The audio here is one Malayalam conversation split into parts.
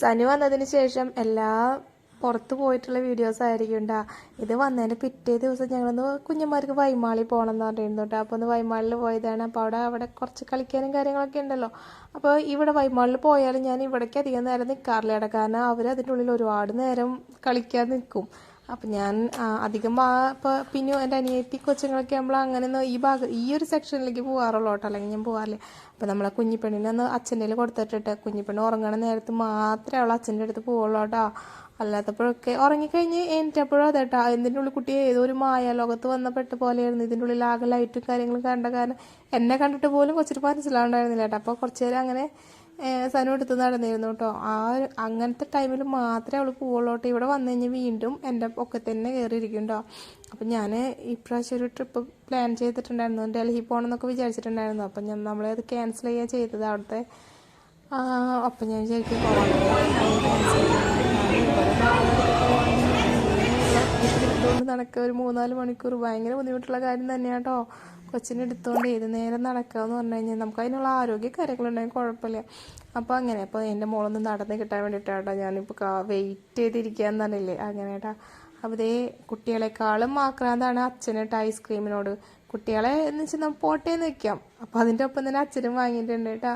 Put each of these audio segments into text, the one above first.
സനു വന്നതിന് ശേഷം എല്ലാ പുറത്ത് പോയിട്ടുള്ള വീഡിയോസ് ആയിരിക്കും ഉണ്ടാ ഇത് വന്നതിന്റെ പിറ്റേ ദിവസം ഞങ്ങളൊന്ന് കുഞ്ഞന്മാർക്ക് വൈമാളി പോകണം എന്ന് പറഞ്ഞിരുന്നു കേട്ടോ അപ്പോൾ ഒന്ന് വൈമാളിൽ പോയതാണ്. അപ്പോൾ അവിടെ അവിടെ കുറച്ച് കളിക്കാനും കാര്യങ്ങളൊക്കെ ഉണ്ടല്ലോ. അപ്പോൾ ഇവിടെ വൈമാളിൽ പോയാലും ഞാൻ ഇവിടേക്ക് അധികം നേരം നിൽക്കാറില്ല കാരണം അവർ അതിന്റെ ഉള്ളിൽ ഒരുപാട് നേരം കളിക്കാൻ നിൽക്കും അപ്പം ഞാൻ അധികം ഇപ്പോൾ പിന്നെ എന്റെ അനിയത്തി കൊച്ചുങ്ങളൊക്കെ നമ്മൾ അങ്ങനെ ഒന്നും ഈ ഭാഗം ഈ ഒരു സെക്ഷനിലേക്ക് പോകാറുള്ളൂ കേട്ടോ. അല്ലെങ്കിൽ ഞാൻ പോകാറില്ല അപ്പം നമ്മളെ കുഞ്ഞിപ്പെണ്ണിനെ ഒന്ന് അച്ഛന്റെ കൊടുത്തിട്ടിട്ട് കുഞ്ഞിപ്പെണ്ണ് ഉറങ്ങണ നേരത്ത് മാത്രമേ അവൾ അച്ഛന്റെ അടുത്ത് പോവുള്ളൂ കേട്ടോ. അല്ലാത്തപ്പോഴൊക്കെ ഉറങ്ങിക്കഴിഞ്ഞ് എണീറ്റപ്പോഴും അതെ കേട്ടോ ഇതിന്റെ ഉള്ളിൽ കുട്ടി ഏതോ ഒരു മായ ലോകത്ത് വന്നപ്പെട്ട പോലെയായിരുന്നു. ഇതിന്റെ ഉള്ളിൽ ആകെ ലൈറ്റും കാര്യങ്ങളും കണ്ട കാരണം എന്നെ കണ്ടിട്ട് പോലും കൊച്ചിട്ട് മനസ്സിലാവുണ്ടായിരുന്നില്ല കേട്ടോ. അപ്പോൾ കുറച്ച് നേരം അങ്ങനെ സനു എടുത്ത് നടന്നിരുന്നു കേട്ടോ ആ ഒരു അങ്ങനത്തെ ടൈമിൽ മാത്രമേ അവൾ പോവുള്ളൂ കേട്ടോ ഇവിടെ വന്നു കഴിഞ്ഞാൽ വീണ്ടും എന്റെ ഒക്കെ തന്നെ കയറിയിരിക്കും കേട്ടോ അപ്പം ഞാൻ ഇപ്രാവശ്യം ഒരു ട്രിപ്പ് പ്ലാൻ ചെയ്തിട്ടുണ്ടായിരുന്നു. ഡൽഹി പോകണം എന്നൊക്കെ വിചാരിച്ചിട്ടുണ്ടായിരുന്നു. അപ്പം ഞാൻ നമ്മളത് ക്യാൻസൽ ചെയ്യുക ചെയ്തത് അവിടുത്തെ. അപ്പം ഞാൻ ശരിക്കും എടുത്തുകൊണ്ട് നടക്കുക ഒരു മൂന്നാൽ മണിക്കൂർ ഭയങ്കര ബുദ്ധിമുട്ടുള്ള കാര്യം തന്നെയാണ് കേട്ടോ കൊച്ചിനെ എടുത്തുകൊണ്ട് ഏത് നേരം നടക്കുക എന്ന് പറഞ്ഞു കഴിഞ്ഞാൽ നമുക്ക് അതിനുള്ള ആരോഗ്യ കാര്യങ്ങളുണ്ടെങ്കിൽ കുഴപ്പമില്ല. അപ്പോൾ അങ്ങനെ അപ്പോൾ എന്റെ മോളൊന്ന് നടന്ന് കിട്ടാൻ വേണ്ടിയിട്ടാട്ടോ ഞാനിപ്പോൾ വെയിറ്റ് ചെയ്തിരിക്കുക എന്ന് പറഞ്ഞില്ലേ? അങ്ങനെ കേട്ടോ അപ്പോൾ ഇതേ കുട്ടികളെക്കാളും ആക്രാന്താണ് അച്ഛനിട്ട് ഐസ്ക്രീമിനോട് കുട്ടികളെ എന്ന് വെച്ചാൽ നമ്മൾ പോട്ടേന്ന് വെക്കാം. അപ്പോൾ അതിന്റെ ഒപ്പം തന്നെ അച്ഛനും വാങ്ങിയിട്ടുണ്ട് കേട്ടോ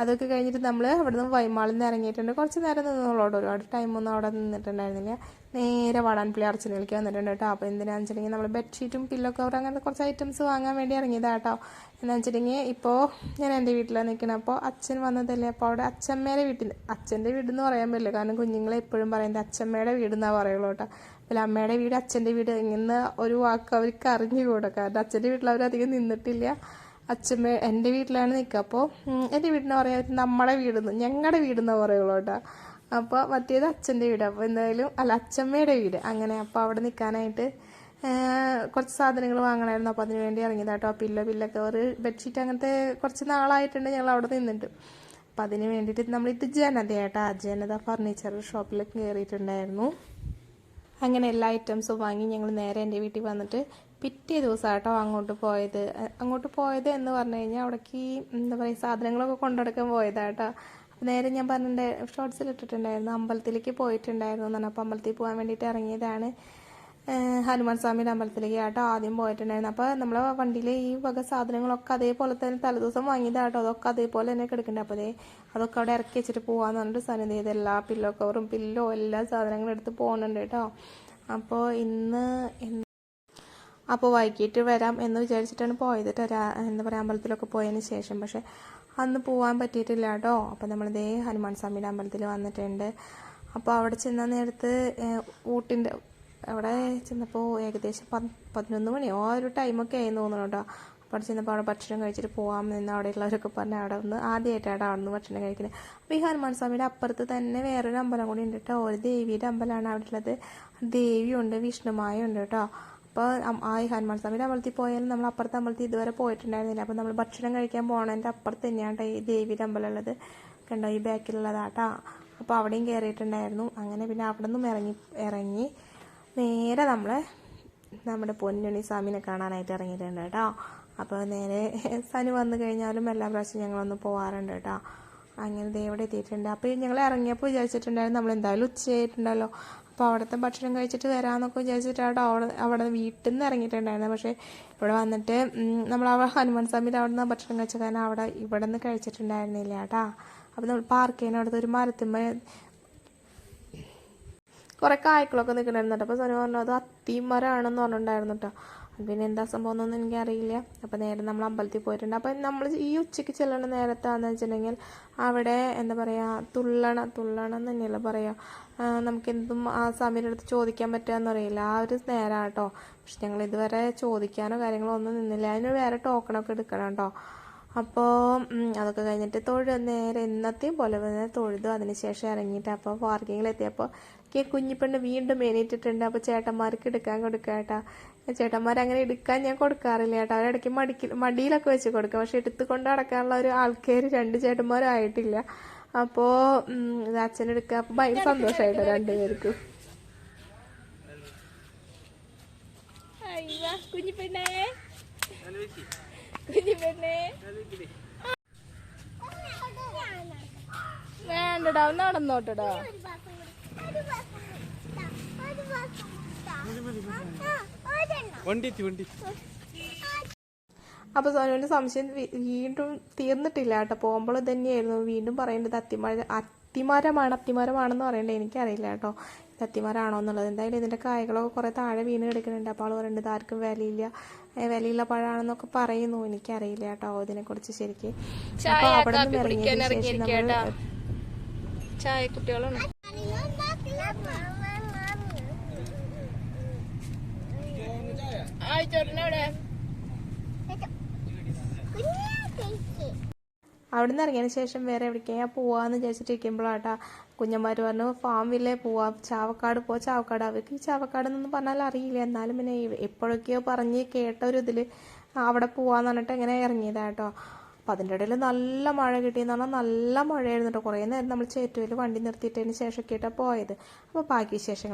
അതൊക്കെ കഴിഞ്ഞിട്ട് നമ്മൾ അവിടെ നിന്ന് വൈമാളിൽ നിന്ന് ഇറങ്ങിയിട്ടുണ്ട്. കുറച്ച് നേരം നിന്നോളോട് ഒരുപാട് ടൈമൊന്നും അവിടെ നിന്നിട്ടുണ്ടായിരുന്നില്ല. നേരെ വാടാൻപള്ളി അർച്ചനയിലേക്ക് വന്നിട്ടുണ്ട് കേട്ടോ. അപ്പോൾ എന്തിനാണെന്ന് വെച്ചിട്ടുണ്ടെങ്കിൽ നമ്മൾ ബെഡ്ഷീറ്റും പില്ലോ കവർ അങ്ങനത്തെ കുറച്ച് ഐറ്റംസ് വാങ്ങാൻ വേണ്ടി ഇറങ്ങിയതാണ് കേട്ടോ. എന്താണെന്ന് വെച്ചിട്ടുണ്ടെങ്കിൽ ഇപ്പോൾ ഞാൻ എന്റെ വീട്ടിലാണ് നിൽക്കുന്നത് അപ്പോൾ അച്ഛൻ വന്നതല്ലേ? അപ്പോൾ അവിടെ അച്ഛമ്മേടെ വീട്ടിൽ അച്ഛന്റെ വീട് എന്ന് പറയാൻ പറ്റില്ല. കാരണം കുഞ്ഞുങ്ങളെ എപ്പോഴും പറയുന്നത് അച്ഛമ്മയുടെ വീട് എന്നാണ് പറയുള്ളൂ കേട്ടോ. അപ്പോൾ അമ്മയുടെ വീട് അച്ഛന്റെ വീട് ഇങ്ങനെ ഒരു വാക്ക് അവർക്ക് അറിഞ്ഞുകൂടാ. കാരണം അച്ഛന്റെ വീട്ടിൽ അവരധികം നിന്നിട്ടില്ല. അച്ഛമ്മ എന്റെ വീട്ടിലാണ് നിൽക്കുക. അപ്പോൾ എന്റെ വീടിനെ പറ്റും നമ്മുടെ വീടെന്ന് ഞങ്ങളുടെ വീടെന്ന് പറയുള്ളൂ കേട്ടോ. അപ്പോൾ മറ്റേത് അച്ഛന്റെ വീട്. അപ്പോൾ എന്തായാലും അല്ല അച്ഛമ്മയുടെ വീട്. അങ്ങനെ അപ്പോൾ അവിടെ നിൽക്കാനായിട്ട് കുറച്ച് സാധനങ്ങൾ വാങ്ങണമായിരുന്നു. അപ്പോൾ അതിന് വേണ്ടി ഇറങ്ങിയതാ കേട്ടോ. പില്ലോ പില്ലോ കവർ ബെഡ്ഷീറ്റ് അങ്ങനത്തെ കുറച്ച് നാളായിട്ടുണ്ട് ഞങ്ങൾ അവിടെ നിന്നിട്ട്. അപ്പം അതിന് വേണ്ടിയിട്ട് നമ്മളിത് ഇത് ജനതയാട്ടോ ജനത ഫർണിച്ചർ ഷോപ്പിൽ കയറിയിട്ടുണ്ടായിരുന്നു. അങ്ങനെ എല്ലാ ഐറ്റംസും വാങ്ങി ഞങ്ങൾ നേരെ എന്റെ വീട്ടിൽ വന്നിട്ട് പിറ്റേ ദിവസം കേട്ടോ അങ്ങോട്ട് പോയത്. അങ്ങോട്ട് പോയത് എന്ന് പറഞ്ഞു കഴിഞ്ഞാൽ അവിടേക്ക് എന്താ പറയുക സാധനങ്ങളൊക്കെ കൊണ്ടെടുക്കാൻ പോയതാട്ടോ. നേരെ ഞാൻ പറഞ്ഞിട്ടുണ്ട് ഷോർട്സിൽ ഇട്ടിട്ടുണ്ടായിരുന്നു. അമ്പലത്തിലേക്ക് പോയിട്ടുണ്ടായിരുന്നു എന്നാണ് അപ്പോൾ അമ്പലത്തിൽ പോകാൻ വേണ്ടിയിട്ട് ഇറങ്ങിയതാണ് ഹനുമാൻ സ്വാമിയുടെ അമ്പലത്തിലേക്ക് ആട്ടോ ആദ്യം പോയിട്ടുണ്ടായിരുന്നു. അപ്പോൾ നമ്മളെ വണ്ടിയിൽ ഈ വക സാധനങ്ങളൊക്കെ അതേപോലെ തന്നെ തലേദിവസം വാങ്ങിയതാട്ടോ. അതൊക്കെ അതേപോലെ തന്നെ കിടക്കുന്നുണ്ട് അപ്പോൾ അതേ അതൊക്കെ അവിടെ ഇറക്കി വെച്ചിട്ട് പോകാന്ന് പറഞ്ഞിട്ട് സാധനം ചെയ്ത് എല്ലാ പില്ലോ കവറും പില്ലോ എല്ലാ സാധനങ്ങളും എടുത്ത് പോകുന്നുണ്ട് കേട്ടോ. അപ്പോൾ ഇന്ന് അപ്പോൾ വൈകിട്ട് വരാം എന്ന് വിചാരിച്ചിട്ടാണ് പോയത്. കേട്ടോ എന്താ പറയുക അമ്പലത്തിലൊക്കെ പോയതിന് ശേഷം. പക്ഷേ അന്ന് പോകാൻ പറ്റിയിട്ടില്ല കേട്ടോ. അപ്പോൾ നമ്മൾ നമ്മളിതേ ഹനുമാൻ സ്വാമിയുടെ അമ്പലത്തിൽ വന്നിട്ടുണ്ട്. അപ്പോൾ അവിടെ ചെന്ന നേരത്ത് ഊട്ടിന്റെ അവിടെ ചെന്നപ്പോൾ ഏകദേശം പത് പതിനൊന്ന് മണി. ആ ഒരു ടൈമൊക്കെ ആയി തോന്നുന്നു കേട്ടോ. അപ്പോൾ അവിടെ ചെന്നപ്പോൾ അവിടെ ഭക്ഷണം കഴിച്ചിട്ട് പോകാം എന്ന് അവിടെയുള്ളവരൊക്കെ പറഞ്ഞ് അവിടെ ഒന്ന് ആദ്യമായിട്ടാണ് അവിടെ നിന്ന് ഭക്ഷണം കഴിക്കുന്നത്. അപ്പോൾ ഈ ഹനുമാൻ സ്വാമിയുടെ അപ്പുറത്ത് തന്നെ വേറൊരു അമ്പലം കൂടി ഉണ്ട് കേട്ടോ. ഒരു ദേവിയുടെ അമ്പലമാണ് അവിടെ ഉള്ളത്. ദേവിയുണ്ട് വിഷ്ണുമായ ഉണ്ട് കേട്ടോ. അപ്പോൾ ആ ഈ ഹനുമാൻ സ്വാമിയുടെ അമ്പലത്തിൽ പോയാലും നമ്മൾ അപ്പുറത്തെ അമ്പലത്തിൽ ഇതുവരെ പോയിട്ടുണ്ടായിരുന്നില്ല. അപ്പോൾ നമ്മൾ ഭക്ഷണം കഴിക്കാൻ പോകണതിന്റെ അപ്പുറത്ത് തന്നെയാണ് ഈ ദേവിയുടെ അമ്പലം ഉള്ളത് കണ്ടോ ഈ ബാക്കിലുള്ളതാട്ടാ അപ്പോൾ അവിടെയും കയറിയിട്ടുണ്ടായിരുന്നു അങ്ങനെ പിന്നെ അവിടെ നിന്നും ഇറങ്ങി ഇറങ്ങി നേരെ നമ്മൾ നമ്മുടെ പൊന്നുണ്ണി സ്വാമിനെ കാണാനായിട്ട് ഇറങ്ങിയിട്ടുണ്ട് കേട്ടോ. അപ്പോൾ നേരെ സനു വന്നു കഴിഞ്ഞാലും എല്ലാ പ്രാവശ്യം ഞങ്ങളൊന്ന് പോകാറുണ്ട് കേട്ടോ. അങ്ങനെ ദേ ഇവിടെ എത്തിയിട്ടുണ്ട്. അപ്പോൾ ഞങ്ങൾ ഇറങ്ങിയപ്പോൾ വിചാരിച്ചിട്ടുണ്ടായിരുന്നു നമ്മൾ എന്തായാലും ഉച്ചയായിട്ടുണ്ടല്ലോ. അപ്പോൾ അവിടുത്തെ ഭക്ഷണം കഴിച്ചിട്ട് വരാമെന്നൊക്കെ വിചാരിച്ചിട്ടാണ് അവിടെ അവിടെ വീട്ടിൽ നിന്ന് ഇറങ്ങിയിട്ടുണ്ടായിരുന്നത് പക്ഷേ ഇവിടെ വന്നിട്ട് നമ്മൾ അവിടെ ഹനുമാൻ സ്വാമിയുടെ അവിടെ നിന്ന് ഭക്ഷണം കഴിച്ച കാരണം അവിടെ ഇവിടെ നിന്ന് കഴിച്ചിട്ടുണ്ടായിരുന്നില്ല കേട്ടാ. അപ്പോൾ നമ്മൾ പാർക്ക് ചെയ്യുന്ന അവിടുത്തെ ഒരു മരത്തുമ്മ കുറേ കായ്ക്കളൊക്കെ നിൽക്കണമായിരുന്നു കേട്ടോ. അപ്പോൾ സനു പറഞ്ഞു അത് അത്തിമരമാണെന്ന് പറഞ്ഞിട്ടുണ്ടായിരുന്നു കേട്ടോ. പിന്നെ എന്താ സംഭവം എന്നൊന്നും എനിക്കറിയില്ല. അപ്പോൾ നേരെ നമ്മൾ അമ്പലത്തിൽ പോയിട്ടുണ്ട്. അപ്പോൾ നമ്മൾ ഈ ഉച്ചയ്ക്ക് ചെല്ലണ നേരത്താന്ന് വെച്ചിട്ടുണ്ടെങ്കിൽ അവിടെ എന്താ പറയുക തുള്ളണ തുള്ളണം എന്ന് തന്നെയല്ല പറയുക നമുക്ക് എന്തും ആ സമയം അടുത്ത് ചോദിക്കാൻ പറ്റുകയെന്ന് അറിയില്ല ആ ഒരു നേരമാണ് കേട്ടോ പക്ഷെ ഞങ്ങൾ ഇതുവരെ ചോദിക്കാനോ കാര്യങ്ങളോ ഒന്നും നിന്നില്ല. അതിന് വേറെ ടോക്കണൊക്കെ എടുക്കണം കേട്ടോ. അപ്പോൾ അതൊക്കെ കഴിഞ്ഞിട്ട് തൊഴു നേരെ ഇന്നത്തെയും പോലെ തന്നെ തൊഴുതു. അതിനുശേഷം ഇറങ്ങിയിട്ട് അപ്പോൾ പാർക്കിങ്ങിലെത്തിയപ്പോൾ കെ കുഞ്ഞിപ്പെണ്ണ് വീണ്ടും എണീറ്റിട്ടുണ്ട്. അപ്പോൾ ചേട്ടന്മാർക്ക് എടുക്കാൻ കൊടുക്കുക കേട്ടോ. ചേട്ടന്മാർ അങ്ങനെ എടുക്കാൻ ഞാൻ കൊടുക്കാറില്ല കേട്ടോ. അവരിടയ്ക്ക് മടിക്ക് മടിയിലൊക്കെ വെച്ച് കൊടുക്കുക പക്ഷെ എടുത്ത് കൊണ്ട് നടക്കാനുള്ള ഒരു ആൾക്കാർ രണ്ട് ചേട്ടന്മാരും ആയിട്ടില്ല അപ്പോൾ അച്ഛൻ അച്ഛനെടുക്കുക അപ്പോൾ ഭയങ്കര സന്തോഷമായിട്ടോ രണ്ടുപേർക്കും. അയ്യ കുഞ്ഞിപ്പെണ്ണേ. കുഞ്ഞി പെണ്ണേ വേണ്ടടാ ഒന്ന് നടന്നോട്ടടാ. വണ്ടിത്തി വണ്ടി അപ്പോൾ സോനുവിന്റെ സംശയം വീണ്ടും തീർന്നിട്ടില്ല കേട്ടോ. പോകുമ്പോൾ തന്നെയായിരുന്നു വീണ്ടും പറയേണ്ടത് അത്തിമര അത്തിമരമാണ് അത്തിമരമാണെന്ന് പറയേണ്ടത് എനിക്കറിയില്ല കേട്ടോ. ഇത് അത്തിമരാണോ എന്നുള്ളത്. എന്തായാലും ഇതിന്റെ കായകളൊക്കെ കുറേ താഴെ വീണ് കിടക്കുന്നുണ്ട്. അപ്പോൾ ആൾ പറയുന്നത് ആർക്കും വിലയില്ല. വിലയുള്ള പഴമാണെന്നൊക്കെ പറയുന്നു. എനിക്കറിയില്ല കേട്ടോ ഇതിനെക്കുറിച്ച് ശരിക്കും. അപ്പോൾ അവിടെ നിന്ന് ഇറങ്ങിയതിന് ശേഷം നമ്മൾ ചായ കുട്ടികളാണ് അവിടെ നിന്ന് ഇറങ്ങിയതിന് ശേഷം വേറെ എവിടേക്കാ പോവാന്ന് വിചാരിച്ചിട്ടിരിക്കുമ്പോഴാട്ടാ കുഞ്ഞന്മാർ പറഞ്ഞു ഫാം വില്ലേ പോവാം ചാവക്കാട് പോ ചാവക്കാട് അവർക്ക് ഈ ചാവക്കാട് എന്നൊന്നും പറഞ്ഞാൽ അറിയില്ല. എന്നാലും പിന്നെ എപ്പോഴൊക്കെയോ പറഞ്ഞ് കേട്ട ഒരു ഇതിൽ അവിടെ പോവാന്ന് പറഞ്ഞിട്ട് ഇങ്ങനെ ഇറങ്ങിയതാ അപ്പം അതിന്റെ ഇടയിൽ നല്ല മഴ കിട്ടിയെന്ന് പറഞ്ഞാൽ നല്ല മഴയായിരുന്നു കേട്ടോ കുറേ നേരം നമ്മൾ ചേറ്റുവിൽ വണ്ടി നിർത്തിയിട്ടതിന് ശേഷം ആയിട്ടാണ് പോയത്. അപ്പോൾ ബാക്കി വിശേഷങ്ങൾ